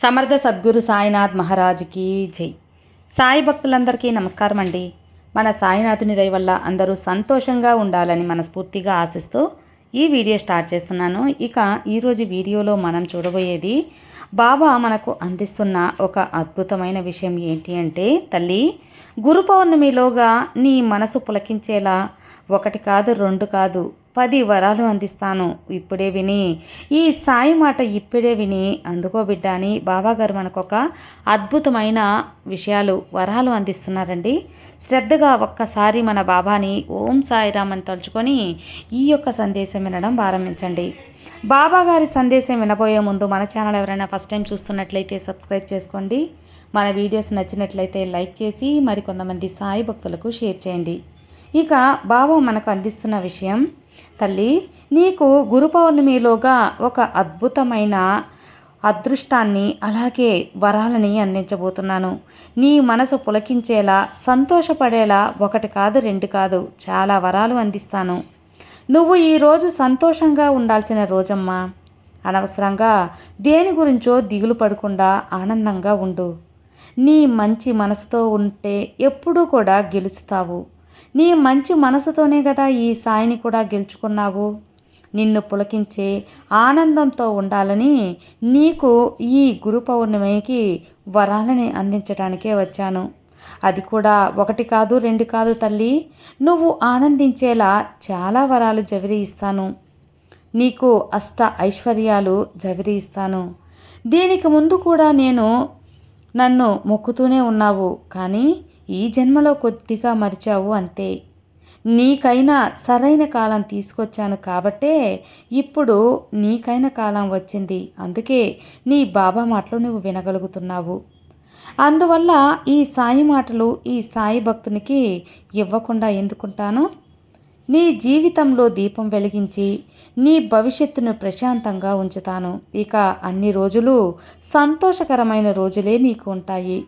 సమర్థ సద్గురు సాయినాథ్ మహారాజ్కి జై. సాయి భక్తులందరికీ నమస్కారం అండి. మన సాయినాథుని దయ వల్ల అందరూ సంతోషంగా ఉండాలని మనస్ఫూర్తిగా ఆశిస్తూ ఈ వీడియో స్టార్ట్ చేస్తున్నాను. ఇక ఈరోజు వీడియోలో మనం చూడబోయేది బాబా మనకు అందిస్తున్న ఒక అద్భుతమైన విషయం ఏంటి అంటే తల్లి గురు పౌర్ణమిలోగా నీ మనసు పులకించేలా ఒకటి కాదు రెండు కాదు పది వరాలు అందిస్తాను. ఇప్పుడే విని. ఈ సాయి మాట ఇప్పుడే విని. అందుకో బిడ్డ అని బాబాగారు మనకు ఒక అద్భుతమైన విషయాలు వరాలు అందిస్తున్నారండి. శ్రద్ధగా ఒక్కసారి మన బాబాని ఓం సాయిరామ్ అని తలుచుకొని ఈ యొక్క సందేశం వినడం ప్రారంభించండి. బాబా గారి సందేశం వినబోయే ముందు మన ఛానల్ ఎవరైనా ఫస్ట్ టైం చూస్తున్నట్లయితే సబ్స్క్రైబ్ చేసుకోండి. మన వీడియోస్ నచ్చినట్లయితే లైక్ చేసి మరికొంతమంది సాయి భక్తులకు షేర్ చేయండి. ఇక బాబా మనకు అందిస్తున్న విషయం తల్లి నీకు గురు పౌర్ణమిలోగా ఒక అద్భుతమైన అదృష్టాన్ని అలాగే వరాలని అందించబోతున్నాను. నీ మనసు పులకించేలా సంతోషపడేలా ఒకటి కాదు రెండు కాదు చాలా వరాలు అందిస్తాను. నువ్వు ఈరోజు సంతోషంగా ఉండాల్సిన రోజమ్మా. అనవసరంగా దేని గురించో దిగులు పడకుండా ఆనందంగా ఉండు. నీ మంచి మనసుతో ఉంటే ఎప్పుడూ కూడా గెలుచుతావు నీ మంచి మనసుతోనే కదా ఈ సాయిని కూడా గెలుచుకున్నావు. నిన్ను పులకించే ఆనందంతో ఉండాలని నీకు ఈ గురు పౌర్ణమికి వరాలని అందించడానికే వచ్చాను. అది కూడా ఒకటి కాదు రెండు కాదు తల్లి. నువ్వు ఆనందించేలా చాలా వరాలు జవిరి ఇస్తాను. నీకు అష్ట ఐశ్వర్యాలు జవిరి ఇస్తాను. దీనికి ముందు కూడా నేను నన్ను మొక్కుతూనే ఉన్నావు. కానీ ఈ జన్మలో కొద్దిగా మరిచావు అంతే. నీకైనా సరైన కాలం తీసుకొచ్చాను కాబట్టే ఇప్పుడు నీకైన కాలం వచ్చింది. అందుకే నీ బాబా మాటలు నువ్వు వినగలుగుతున్నావు. అందువల్ల ఈ సాయి మాటలు ఈ సాయి భక్తునికి ఇవ్వకుండా ఎందుకుంటాను? నీ జీవితంలో దీపం వెలిగించి నీ భవిష్యత్తును ప్రశాంతంగా ఉంచుతాను. ఇక అన్ని రోజులు సంతోషకరమైన రోజులే నీకు ఉంటాయి.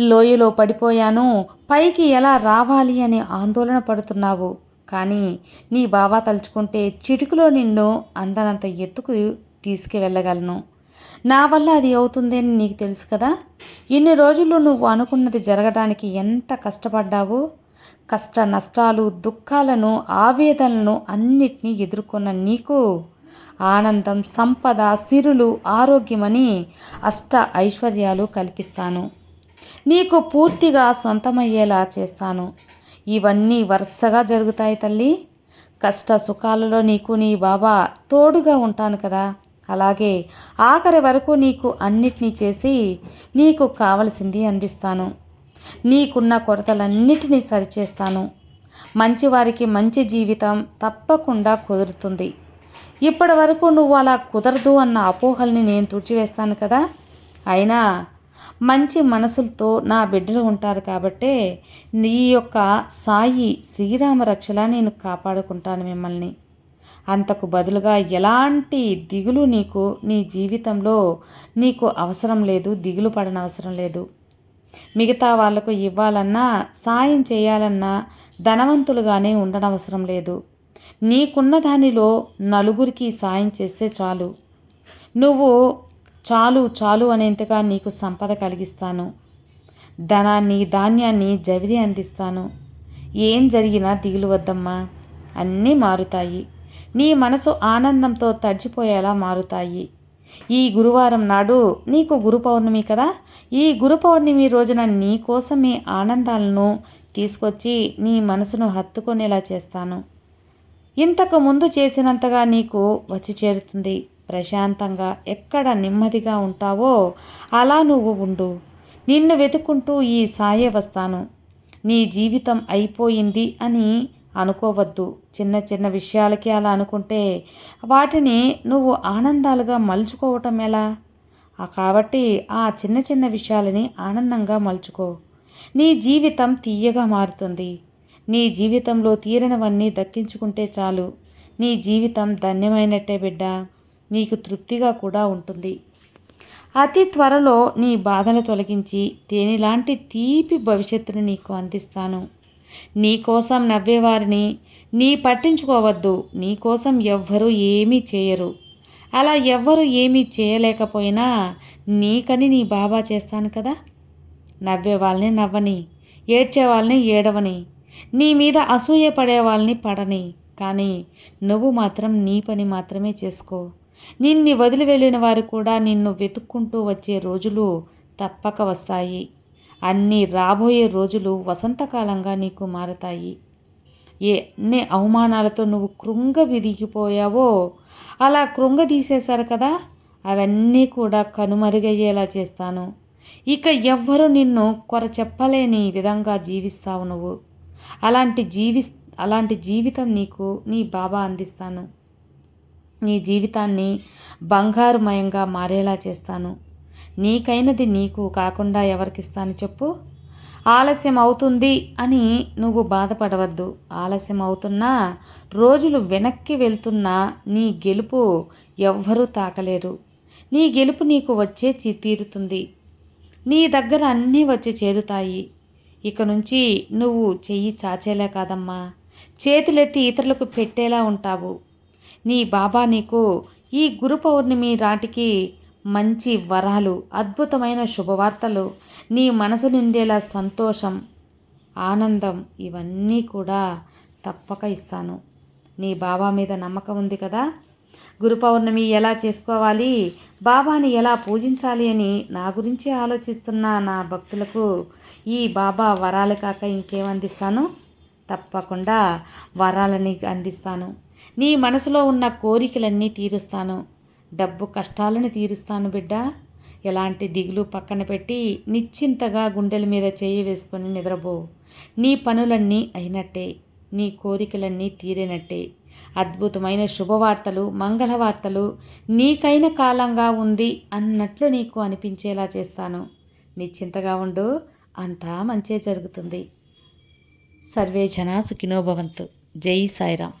లోయలో పడిపోయాను. పైకి ఎలా రావాలి అని ఆందోళన పడుతున్నావు? కానీ నీ బాబా తలుచుకుంటే చిటికలో నిన్ను అందనంత ఎత్తుకు తీసుకువెళ్ళగలను. నా వల్ల అది అవుతుంది అని నీకు తెలుసు కదా? ఇన్ని రోజుల్లో నువ్వు అనుకున్నది జరగడానికి ఎంత కష్టపడ్డావు? కష్ట నష్టాలు దుఃఖాలను ఆవేదనలను అన్నిటినీ ఎదుర్కొన్న నీకు ఆనందం సంపద సిరులు ఆరోగ్యమని అష్ట ఐశ్వర్యాలు కల్పిస్తాను. నీకు పూర్తిగా సొంతమయ్యేలా చేస్తాను. ఇవన్నీ వరుసగా జరుగుతాయి తల్లి. కష్ట సుఖాలలో నీకు నీ బాబా తోడుగా ఉంటాను కదా. అలాగే ఆఖరి వరకు నీకు అన్నిటినీ చేసి నీకు కావలసింది అందిస్తాను. నీకున్న కొరతలన్నిటినీ సరిచేస్తాను. మంచివారికి మంచి జీవితం తప్పకుండా కుదురుతుంది. ఇప్పటి వరకు నువ్వు అలా కుదరదు అన్న అపోహల్ని నేను తుడిచివేస్తాను కదా. అయినా మంచి మనసులతో నా బిడ్డలు ఉంటారు కాబట్టే నీ యొక్క సాయి శ్రీరామ రక్షలా నేను కాపాడుకుంటాను మిమ్మల్ని. అంతకు బదులుగా ఎలాంటి దిగులు నీకు నీ జీవితంలో నీకు అవసరం లేదు దిగులు పడనవసరం లేదు. మిగతా వాళ్ళకు ఇవ్వాలన్నా సాయం చేయాలన్నా ధనవంతులుగానే ఉండనవసరం లేదు. నీకున్న దానిలో నలుగురికి సాయం చేస్తే చాలు. నువ్వు చాలు చాలు అనేంతగా నీకు సంపద కలిగిస్తాను. ధనాన్ని ధాన్యాన్ని జవిరి అందిస్తాను. ఏం జరిగినా దిగులు వద్దమ్మా. అన్నీ మారుతాయి. నీ మనసు ఆనందంతో తడిచిపోయేలా మారుతాయి. ఈ గురువారం నాడు నీకు గురు పౌర్ణమి కదా? ఈ గురు పౌర్ణమి రోజున నీ కోసమే ఆనందాలను తీసుకొచ్చి నీ మనసును హత్తుకునేలా చేస్తాను. ఇంతకు ముందు చేసినంతగా నీకు వచ్చి చేరుతుంది. ప్రశాంతంగా ఎక్కడ నెమ్మదిగా ఉంటావో అలా నువ్వు ఉండు. నిన్ను వెతుక్కుంటూ ఈ సాయే వస్తాను. నీ జీవితం అయిపోయింది అని అనుకోవద్దు. చిన్న చిన్న విషయాలకి అలా అనుకుంటే వాటిని నువ్వు ఆనందాలుగా మలుచుకోవటం ఎలా? కాబట్టి ఆ చిన్న చిన్న విషయాలని ఆనందంగా మలుచుకో. నీ జీవితం తీయగా మారుతుంది. నీ జీవితంలో తీరనివన్నీ దక్కించుకుంటే చాలు. నీ జీవితం ధన్యమైనట్టే బిడ్డ. నీకు తృప్తిగా కూడా ఉంటుంది. అతి త్వరలో నీ బాధలు తొలగించి తేనిలాంటి తీపి భవిష్యత్తును నీకు అందిస్తాను. నీకోసం నవ్వేవారిని నీ పట్టించుకోవద్దు. నీకోసం ఎవ్వరూ ఏమీ చేయరు. అలా ఎవ్వరు ఏమీ చేయలేకపోయినా నీకని నీ బాబా చేస్తాను కదా. నవ్వే వాళ్ళని నవ్వని ఏడ్చే వాళ్ళని ఏడవని నీ మీద అసూయ పడే వాళ్ళని పడని. కానీ నువ్వు మాత్రం నీ పని మాత్రమే చేసుకో. నిన్ను వదిలి వెళ్ళిన వారు కూడా నిన్ను వెతుక్కుంటూ వచ్చే రోజులు తప్పక వస్తాయి. అన్ని రాబోయే రోజులు వసంతకాలంగా నీకు మారతాయి. ఎన్ని అవమానాలతో నువ్వు కృంగ విదిగిపోయావో అలా కృంగదీసేశారు కదా? అవన్నీ కూడా కనుమరుగయ్యేలా చేస్తాను. ఇక ఎవ్వరు నిన్ను కొర చెప్పలేని విధంగా జీవిస్తావు నువ్వు. అలాంటి జీవి అలాంటి జీవితం నీకు నీ బాబా అందిస్తాను. నీ జీవితాన్ని బంగారుమయంగా మారేలా చేస్తాను. నీకైనది నీకు కాకుండా ఎవరికిస్తాను చెప్పు? ఆలస్యం అవుతుంది అని నువ్వు బాధపడవద్దు. ఆలస్యం అవుతున్నా రోజులు వెనక్కి వెళ్తున్నా నీ గెలుపు ఎవ్వరూ తాకలేరు. నీ గెలుపు నీకు వచ్చే చి- తీరుతుంది. నీ దగ్గర అన్నీ వచ్చి చేరుతాయి. ఇక నుంచి నువ్వు చెయ్యి చాచేలా కాదమ్మా. చేతులెత్తి ఇతరులకు పెట్టేలా ఉంటావు. నీ బాబా నీకు ఈ గురు పౌర్ణమి రాటికి మంచి వరాలు అద్భుతమైన శుభవార్తలు నీ మనసు నిండేలా సంతోషం ఆనందం ఇవన్నీ కూడా తప్పక ఇస్తాను. నీ బాబా మీద నమ్మకం ఉంది కదా? గురు పౌర్ణమి ఎలా చేసుకోవాలి? బాబాని ఎలా పూజించాలి అని నా గురించి ఆలోచిస్తున్న నా భక్తులకు ఈ బాబా వరాలు కాక ఇంకేం అందిస్తాను? తప్పకుండా వరాలని అందిస్తాను. నీ మనసులో ఉన్న కోరికలన్నీ తీరుస్తాను. డబ్బు కష్టాలను తీరుస్తాను బిడ్డ. ఎలాంటి దిగులు పక్కన పెట్టి నిశ్చింతగా గుండెల మీద చేయి వేసుకొని నిద్రపో. నీ పనులన్నీ అయినట్టే. నీ కోరికలన్నీ తీరినట్టే. అద్భుతమైన శుభవార్తలు మంగళవార్తలు నీకైన కాలంగా ఉంది అన్నట్లు నీకు అనిపించేలా చేస్తాను. నిశ్చింతగా ఉండు. అంతా మంచే జరుగుతుంది. సర్వే జనా సుఖినోభవంతు జై సాయిరామ్.